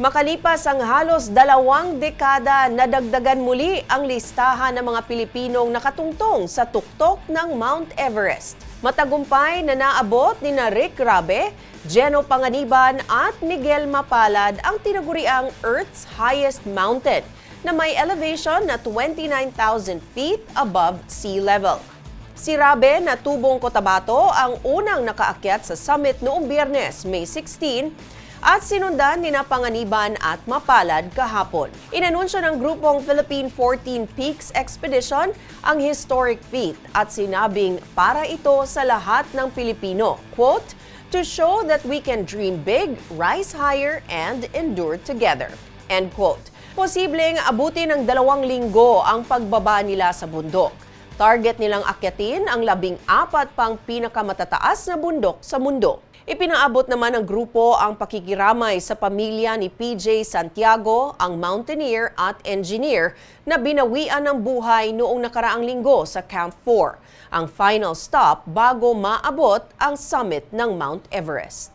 Makalipas ang halos dalawang dekada, nadagdagan muli ang listahan ng mga Pilipinong nakatungtong sa tuktok ng Mount Everest. Matagumpay na naabot ni na Rick Rabe, Geno Panganiban at Miguel Mapalad ang tinaguriang Earth's highest mountain na may elevation na 29,000 feet above sea level. Si Rabe na tubong Cotabato ang unang nakaakyat sa summit noong biyernes, May 16, at sinundan ni na Panganiban at Mapalad kahapon. Inanunsyo ng grupong Philippine 14 Peaks Expedition ang historic feat at sinabing para ito sa lahat ng Pilipino. Quote, to show that we can dream big, rise higher, and endure together. End quote. Posibleng abutin ng dalawang linggo ang pagbaba nila sa bundok. Target nilang akyatin ang labing apat pang pinakamatataas na bundok sa mundo. Ipinaabot naman ng grupo ang pakikiramay sa pamilya ni PJ Santiago, ang mountaineer at engineer na binawian ng buhay noong nakaraang linggo sa Camp 4, ang final stop bago maabot ang summit ng Mount Everest.